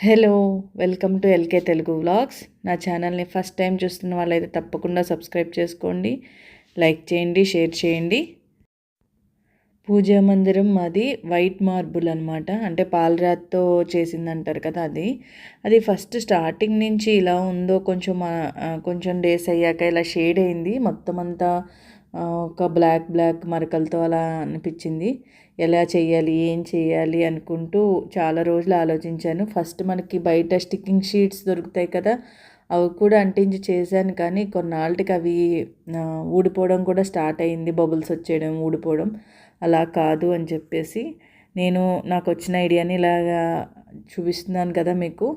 Hello welcome to LK Telugu vlogs. నా ఛానల్ని first time చూస్తున్న వాళ్ళైతే తప్పకుండా సబ్స్క్రైబ్ చేసుకోండి లైక్ చేయండి షేర్ చేయండి. పూజా మందిరం మాది వైట్ మార్బుల్ అనమాట అంటే పాలరాతితో చేసిందంటారు కదా అది. అది ఫస్ట్ స్టార్టింగ్ నుంచి ఇలా ఉందో కొంచెం కొంచెం డేస్ అయ్యాక ఇలా షేడ్ అయింది. మొత్తం అంతా ఒక బ్లాక్ బ్లాక్ మరకలతో అలా అనిపించింది. ఎలా చేయాలి ఏం చేయాలి అనుకుంటూ చాలా రోజులు ఆలోచించాను. ఫస్ట్ మనకి బయట స్టిక్కింగ్ షీట్స్ దొరుకుతాయి కదా అవి కూడా అంటించి చేశాను. కానీ కొన్నాళ్ళకి అవి ఊడిపోవడం కూడా స్టార్ట్ అయింది బబుల్స్ వచ్చేయడం ఊడిపోవడం అలా కాదు అని చెప్పేసి నేను నాకు వచ్చిన ఐడియాని ఇలాగా చూపిస్తున్నాను కదా మీకు.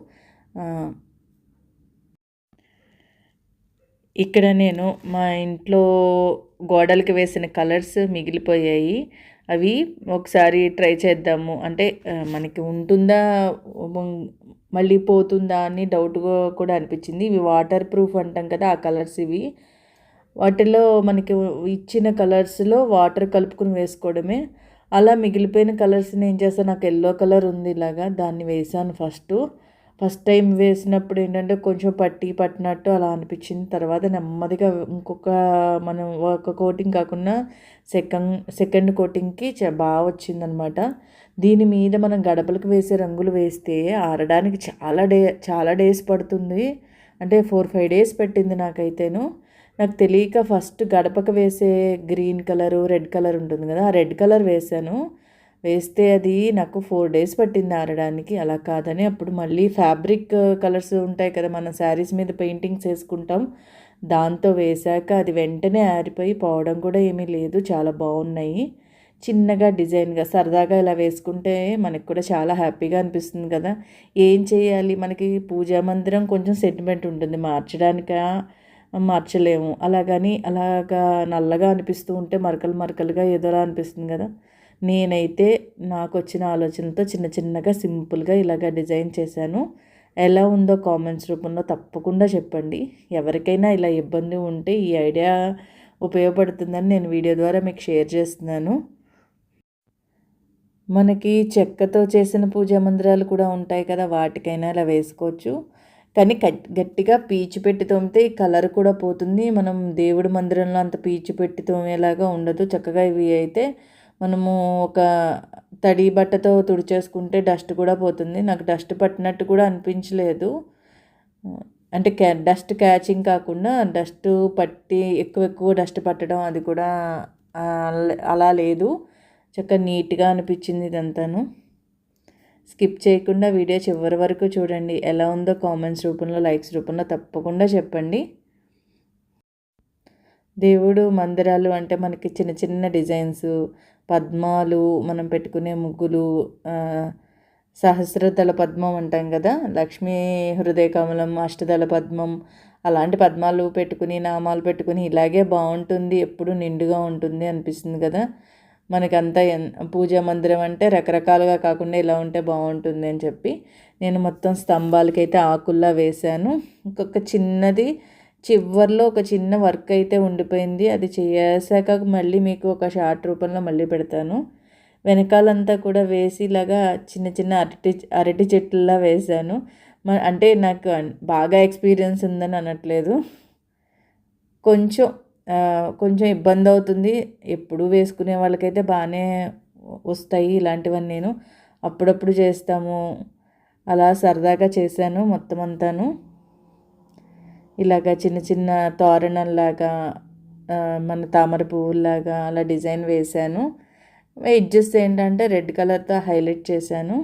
ఇక్కడ నేను మా ఇంట్లో గోడలకి వేసిన కలర్స్ మిగిలిపోయాయి. అవి ఒకసారి ట్రై చేద్దాము. అంటే మనకి ఉంటుందా మళ్ళీ పోతుందా అని డౌట్గా కూడా అనిపించింది. ఇవి వాటర్ ప్రూఫ్ అంటాం కదా ఆ కలర్స్ ఇవి. వాటిలో మనకి ఇచ్చిన కలర్స్లో వాటర్ కలుపుకుని వేసుకోవడమే. అలా మిగిలిపోయిన కలర్స్ని ఏం చేస్తాను? నాకు ఎల్లో కలర్ ఉంది ఇలాగా దాన్ని వేసాను ఫస్ట్. ఫస్ట్ టైం వేసినప్పుడు ఏంటంటే కొంచెం పట్టి పట్టినట్టు అలా అనిపించింది. తర్వాత నెమ్మదిగా ఇంకొక మనం ఒక కోటింగ్ కాకుండా సెకండ్ సెకండ్ కోటింగ్కి బాగా వచ్చిందనమాట. దీని మీద మనం గడపలకు వేసే రంగులు వేస్తే ఆరడానికి చాలా డే చాలా డేస్ పడుతుంది. అంటే ఫోర్ ఫైవ్ డేస్ పెట్టింది నాకైతేను. నాకు తెలియక ఫస్ట్ గడపకు వేసే గ్రీన్ కలరు రెడ్ కలర్ ఉంటుంది కదా ఆ రెడ్ కలర్ వేసాను. వేస్తే అది నాకు ఫోర్ డేస్ పట్టింది ఆరడానికి. అలా కాదని అప్పుడు మళ్ళీ ఫ్యాబ్రిక్ కలర్స్ ఉంటాయి కదా మన శారీస్ మీద పెయింటింగ్స్ వేసుకుంటాం. దాంతో వేశాక అది వెంటనే ఆరిపోయి పోవడం కూడా ఏమీ లేదు చాలా బాగున్నాయి. చిన్నగా డిజైన్గా సరదాగా ఇలా వేసుకుంటే మనకు కూడా చాలా హ్యాపీగా అనిపిస్తుంది కదా. ఏం చేయాలి? మనకి పూజా మందిరం కొంచెం సెంటిమెంట్ ఉంటుంది మార్చడానిక? మార్చలేము. అలాగని అలాగా నల్లగా అనిపిస్తూ ఉంటే మరకలు మరకలుగా ఏదోలా అనిపిస్తుంది కదా. నేనైతే నాకు వచ్చిన ఆలోచనతో చిన్న చిన్నగా సింపుల్గా ఇలాగ డిజైన్ చేశాను. ఎలా ఉందో కామెంట్స్ రూపంలో తప్పకుండా చెప్పండి. ఎవరికైనా ఇలా ఇబ్బంది ఉంటే ఈ ఐడియా ఉపయోగపడుతుందని నేను వీడియో ద్వారా మీకు షేర్ చేస్తున్నాను. మనకి చెక్కతో చేసిన పూజా మందిరాలు కూడా ఉంటాయి కదా వాటికైనా ఇలా వేసుకోవచ్చు. కానీ గట్టిగా పీచు పెట్టి తోమితే ఈ కలర్ కూడా పోతుంది. మనం దేవుడి మందిరంలో అంత పీచు పెట్టి తోమేలాగా ఉండదు. చక్కగా ఇవి అయితే మనము ఒక తడి బట్టతో తుడిచేసుకుంటే డస్ట్ కూడా పోతుంది. నాకు డస్ట్ పట్టినట్టు కూడా అనిపించలేదు. అంటే క్యా డస్ట్ క్యాచింగ్ కాకుండా డస్ట్ పట్టి ఎక్కువ ఎక్కువ డస్ట్ పట్టడం అది కూడా అలా లేదు. చక్కగా నీట్గా అనిపించింది ఇదంతాను. స్కిప్ చేయకుండా వీడియో చివరి వరకు చూడండి. ఎలా ఉందో కామెంట్స్ రూపంలో లైక్స్ రూపంలో తప్పకుండా చెప్పండి. దేవుడు మందిరాలు అంటే మనకి చిన్న చిన్న డిజైన్స్ పద్మాలు మనం పెట్టుకునే ముగ్గులు సహస్రదళ పద్మం అంటాం కదా లక్ష్మీ హృదయ కమలం అష్టదళ పద్మం అలాంటి పద్మాలు పెట్టుకుని నామాలు పెట్టుకుని ఇలాగే బాగుంటుంది ఎప్పుడు నిండుగా ఉంటుంది అనిపిస్తుంది కదా. మనకంతా పూజా మందిరం అంటే రకరకాలుగా కాకుండా ఇలా ఉంటే బాగుంటుంది అని చెప్పి నేను మొత్తం స్తంభాలకైతే ఆకుల్లా వేశాను. ఇంకొక చిన్నది చివరిలో ఒక చిన్న వర్క్ అయితే ఉండిపోయింది. అది చేసాక మళ్ళీ మీకు ఒక షార్ట్ రూపంలో మళ్ళీ పెడతాను. వెనకాలంతా కూడా వేసి ఇలాగా చిన్న చిన్న అరటి అరటి చెట్లలా వేశాను. అంటే నాకు బాగా ఎక్స్పీరియన్స్ ఉందని అనట్లేదు. కొంచెం కొంచెం ఇబ్బంది అవుతుంది. ఎప్పుడు వేసుకునే వాళ్ళకైతే బాగానే వస్తాయి ఇలాంటివన్నీ నేను. అప్పుడప్పుడు చేస్తాము. అలా సరదాగా చేశాను మొత్తం అంతాను. ఇలాగ చిన్న చిన్న తోరణంలాగా మన తామర పువ్వులాగా అలా డిజైన్ వేశాను. ఎడ్జెస్ ఏంటంటే రెడ్ కలర్తో హైలైట్ చేశాను.